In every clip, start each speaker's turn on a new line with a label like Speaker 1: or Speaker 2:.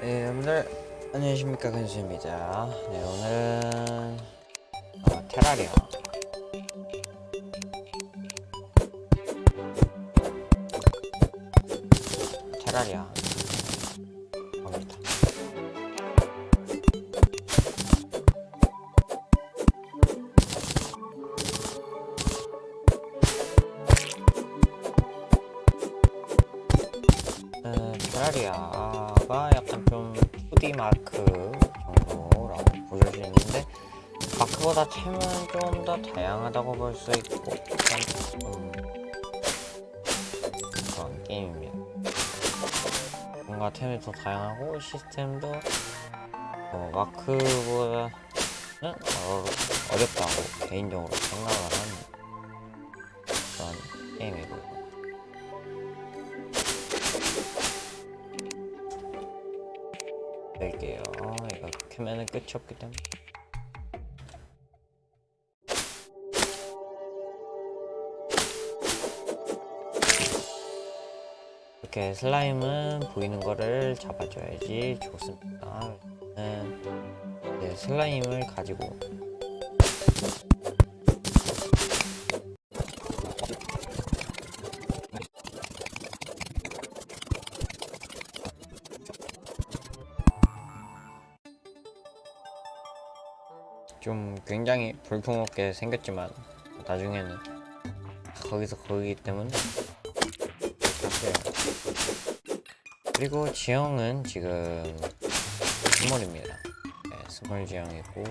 Speaker 1: 네, 여러분들 안녕하십니까 근수입니다. 네, 오늘은 어, 테라리아 테라리아 갑니다. 어, 테라리아 가 약간 좀 2D 마크 정도라고 보실 수 있는데 마크보다 템은 좀 더 다양하다고 볼 수 있고 좀 그런 게임입니다. 뭔가 템이 더 다양하고 시스템도 어, 마크보다는 어, 어렵다고 개인적으로 생각을 하는 그런 게임이고 뺄게요. 이거 캐면은 끝이 없기 때문에. 이렇게 슬라임은 보이는 거를 잡아줘야지 좋습니다. 음, 네, 슬라임을 가지고 좀 굉장히 볼품없게 생겼지만 나중에는 거기서 거기기 때문에. 그렇게 그리고 지형은 지금 스몰입니다. 네, 스몰 지형이고.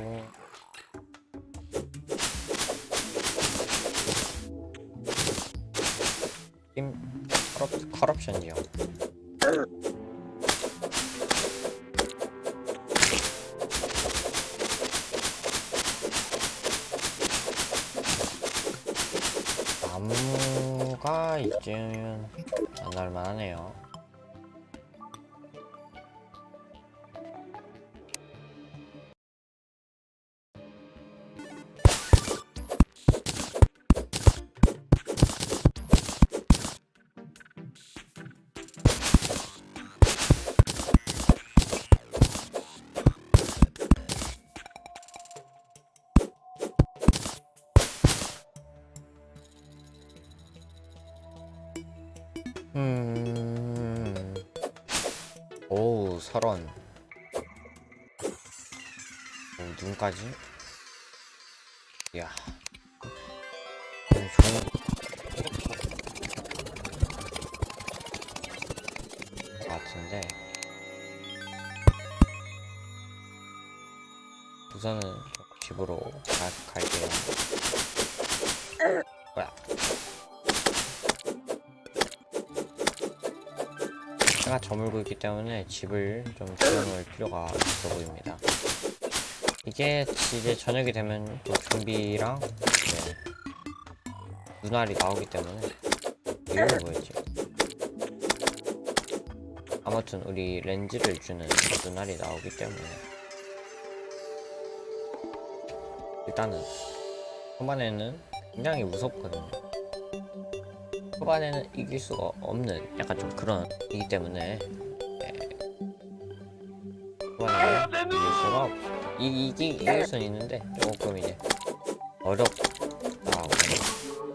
Speaker 1: 팀 커럽, 커럽션 지형 이쯤은 안 날만하네요. 설원. 오, 눈까지? 이야. 너무 좋은 것 같은데. 우선은 집으로 가, 갈게요. 해가 저물고 있기 때문에 집을 좀 지어놓을 필요가 있어 보입니다. 이게 이제 저녁이 되면 또 좀비랑 네, 눈알이 나오기 때문에 이름이 뭐였지? 아무튼 우리 렌즈를 주는 눈알이 나오기 때문에 일단은 초반에는 굉장히 무섭거든요. 초반에는 이길 수가 없는 약간 좀 그런 이기 때문에 네. 초반에는 이길 수가. 이, 이기, 이길 수는 있는데 조금 이제 어렵다고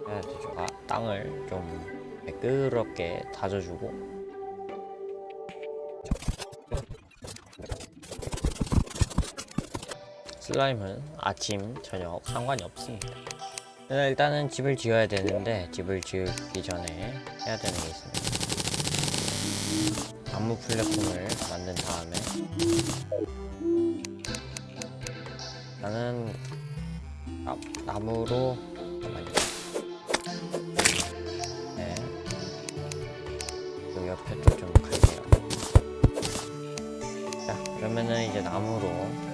Speaker 1: 해야 되죠. 아, 땅을 좀 매끄럽게 다져주고 슬라임은 아침, 저녁 상관이 없습니다. 네, 일단은 집을 지어야 되는데 집을 지기 전에 해야 되는 게 있습니다. 나무 플랫폼을 만든 다음에 나는 나, 나무로. 네. 그 옆에 또좀 갈게요. 자, 그러면은 이제 나무로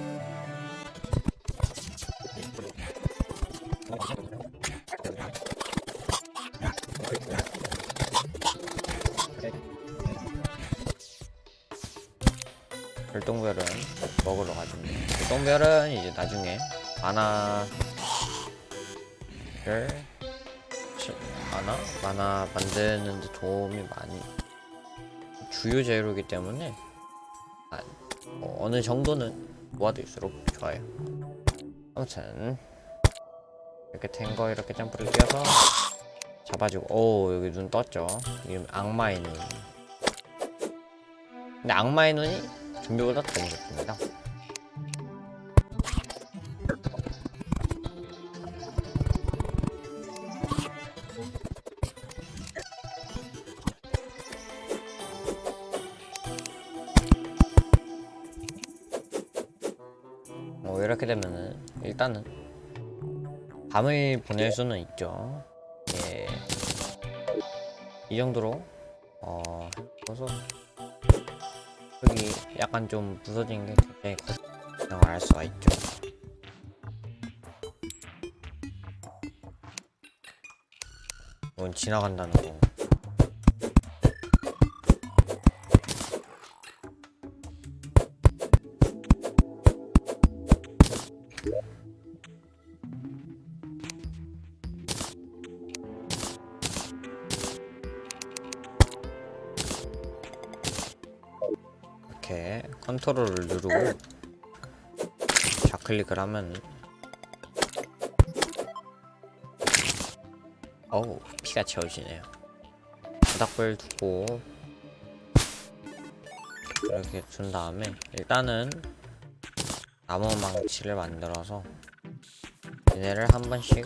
Speaker 1: 별똥별은 먹으러 가줍니다. 별똥별은 이제 나중에 만화를 치- 만화 만화 만드는데 도움이 많이 주요 재료이기 때문에 아, 어, 어느 정도는 모아둘수록 좋아요. 아무튼 이렇게 된 거 이렇게 점프를 뛰어서 잡아주고 오 여기 눈 떴죠. 이름 악마의 눈. 근데 악마의 눈이 좀비보다 더 무섭습니다. 뭐 이렇게 되면은 일단은 밤을 보낼 수는 있죠. 예. 이 정도로 어 그래서 여기 약간 좀 부서진 게 굉장히 거짓말을 알 수가 있죠. 이건 지나간다는 거. 이렇게 컨트롤을 누르고 좌클릭을 하면 어우 피가 채워지네요. 바닥불 두고 이렇게 둔 다음에 일단은 나무 망치를 만들어서 얘네를 한 번씩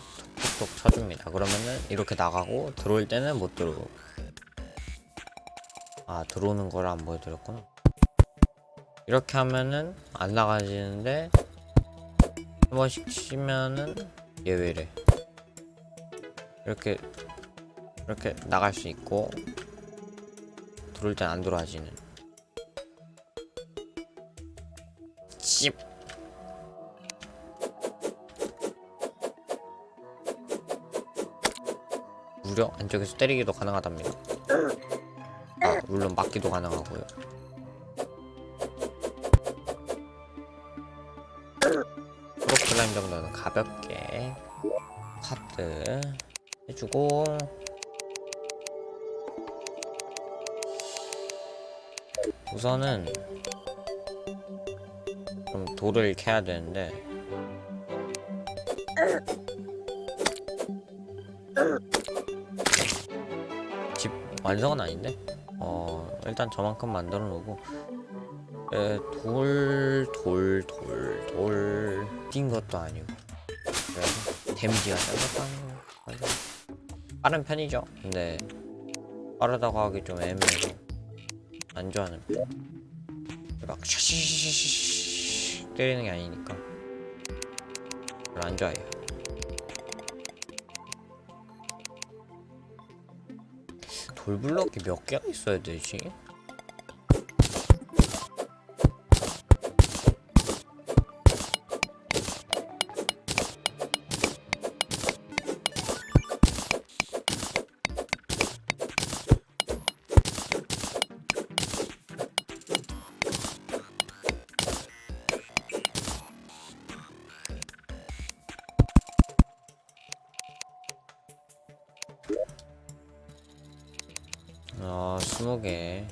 Speaker 1: 톡톡톡 쳐줍니다. 그러면은 이렇게 나가고 들어올 때는 못 들어오고. 아 들어오는 걸 안 보여드렸구나 이렇게 하면은 안 나가지는데 한 번씩 치면은 예외래? 이렇게 이렇게 나갈 수 있고 들어올 땐 안 들어와지는. 씹 무려 안쪽에서 때리기도 가능하답니다. 아 물론 맞기도 가능하고요 프로클라임 정도는 가볍게 카트 해주고. 우선은 좀 돌을 캐야 되는데. 집 완성은 아닌데? 어 일단 저만큼 만들어 놓고 에, 돌, 돌, 돌, 돌, 뛴 것도 아니고. 그래서 데미지가 짧았다는 거. 맞아. 빠른 편이죠. 근데 빠르다고 하기 좀 애매해서 안 좋아하는 편. 막 샤시시시시 때리는 게 아니니까 별로 안 좋아해요. 돌블럭이 몇 개가 있어야 되지? 20개.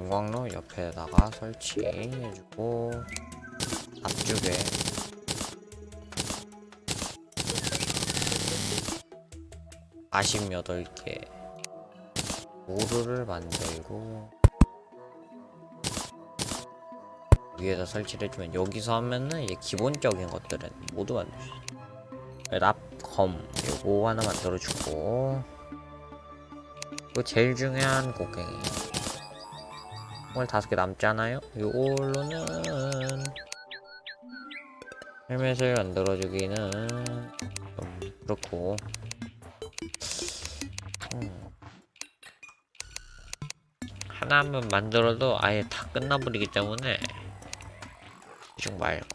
Speaker 1: 용광로 옆에다가 설치해주고, 앞쪽에. 아십 여덟 개 오르를 만들고 위에다 설치를 해주면 여기서 하면은 이제 기본적인 것들은 모두 만들 수 있어요 랍검 요거 하나 만들어주고 그리고 제일 중요한 곡괭이. 오늘 다섯 개 남잖아요? 요걸로는 헬멧을 만들어주기는 좀 그렇고. 음. 하나만 만들어도 아예 다 끝나버리기 때문에 이쪽 말고.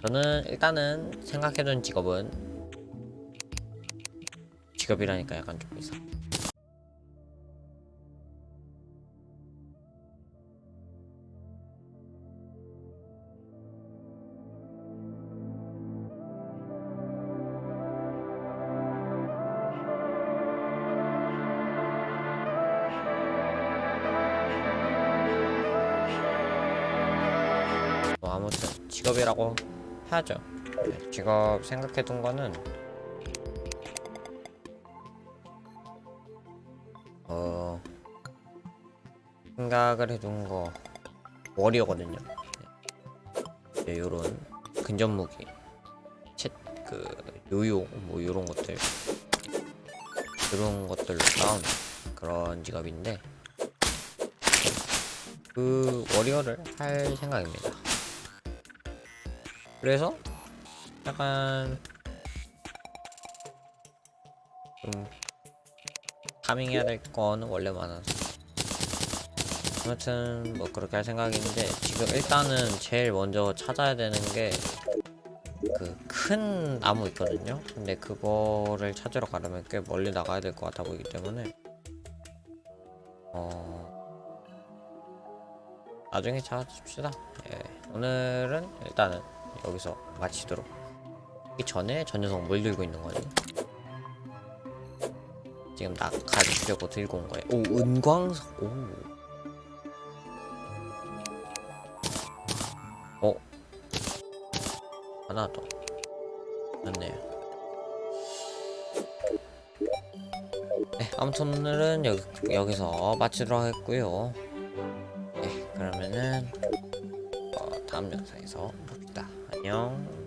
Speaker 1: 저는 일단은 생각해둔 직업은 직업이라니까 약간 좀 이상 직업이라고 하죠. 네, 직업 생각해둔 거는 어 생각을 해둔 거 워리어거든요. 네. 네, 요런 근접 무기, 챗그 요요 뭐 요런 것들 그런 것들로 싸우는 그런 직업인데 그 워리어를 할 생각입니다. 그래서 약간 좀 파밍해야 될 거는 원래 많아서 아무튼 뭐 그렇게 할 생각인데 지금 일단은 제일 먼저 찾아야 되는 게 그 큰 나무 있거든요. 근데 그거를 찾으러 가려면 꽤 멀리 나가야 될 것 같아 보이기 때문에 어 나중에 찾읍시다. 예. 오늘은 일단은 여기서 마치도록. 이 전에 저 녀석 뭘 들고 있는 거지? 지금 나 가지려고 들고 온 거예요. 오 은광석. 오. 어. 하나 더. 맞네요. 네, 아무튼 오늘은 여기, 여기서 마치도록 하겠고요. 안녕.